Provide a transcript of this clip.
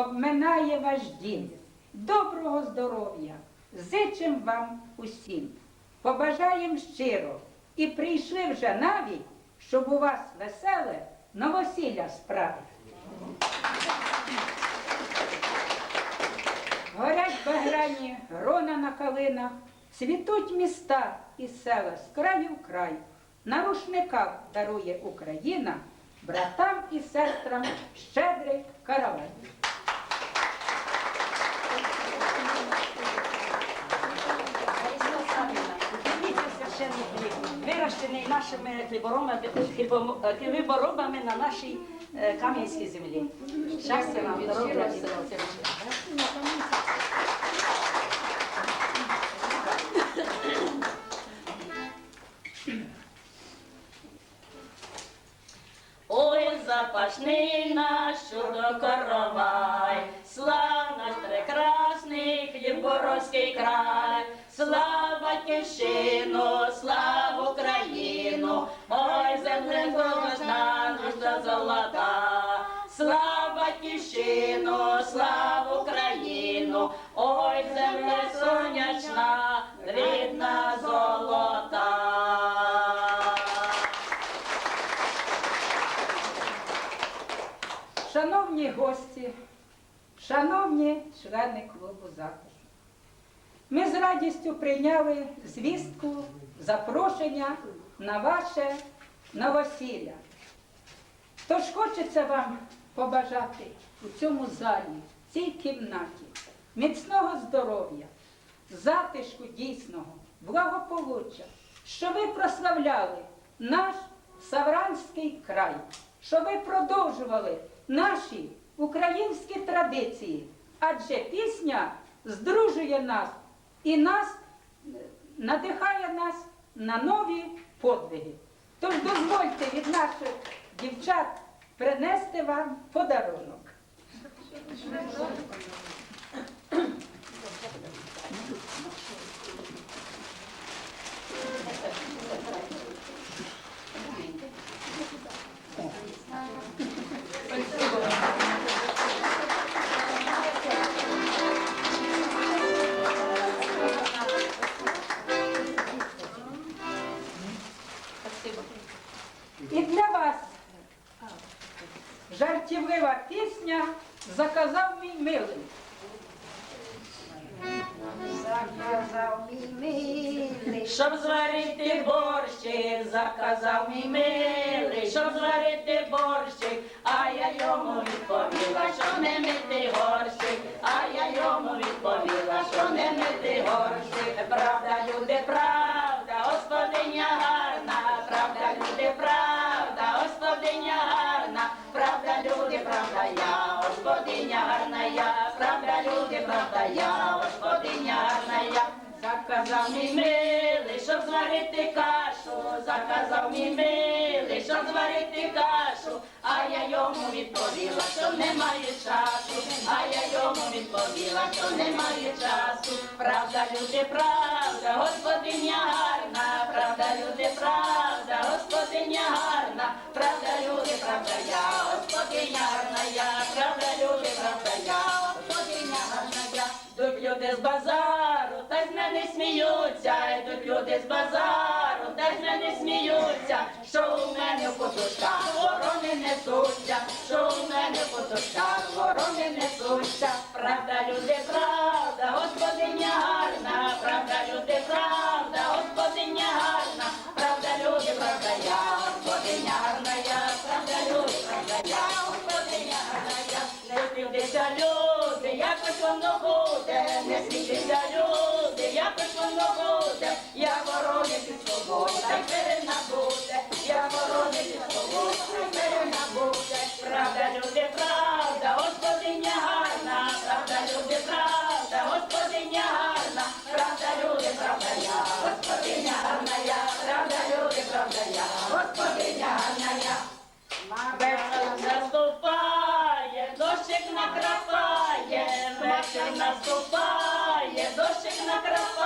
обминає ваш дім. Доброго здоров'я! Зичим вам усім. Побажаєм щиро і прийшли вже навіть, щоб у вас веселе новосілля справити. Горять багряні грона на калинах, цвітуть міста і села з краю в край. На рушниках дарує Україна братам і сестрам щедрий каравай. Священний хліб, вирощений нашими хліборобами, хліборобами на нашій е, кам'янській землі. Щастя нам, здоров'я і сили. Ой, запашний наш чудо-коровай, слав наш прекрасний хліборовський край, слава батьківщину, слава Україну, ой, земле кожна наша золота, слава батьківщину, слава Україну, ой, земле сонячна, рідна золота. Шановні гості, шановні члени клубу захисту, ми з радістю прийняли звістку, запрошення на ваше новосілля. Тож хочеться вам побажати у цьому залі, в цій кімнаті, міцного здоров'я, затишку дійсного, благополуччя, що ви прославляли наш Савранський край, що ви продовжували наші українські традиції, адже пісня здружує нас і нас надихає нас на нові подвиги. Тож дозвольте від наших дівчат принести вам подарунок. І для вас жартівлива пісня заказав мій милий. Заказав мій милий, Щоб зварити борщик, заказав мій милий, щоб зварити борщик, а я йому відповіла, що не мити горщик, я, господиня гарна я. Заказав мій милий, щоб зварити кашу, заказав мій милий, щоб зварити кашу, а я йому відповіла, що немає часу, а я йому відповіла, що немає часу. Правда, люди, правда, господиня з базару, та з мене сміються, йдуть люди з базару, та з мене сміються, що у мене подушках ворони несуться, що у мене подушках ворони несуться. Правда, люди, правда, господиня гарна, правда, люди, правда, господиня гарна, правда, люди, правда, я, господиня гарна я, правда, люди, правда, я, господиня гарна я. Не співдися, люди, якось воно буде, смійтеся, люди, якось на буде, я воронити свободу, та й перена na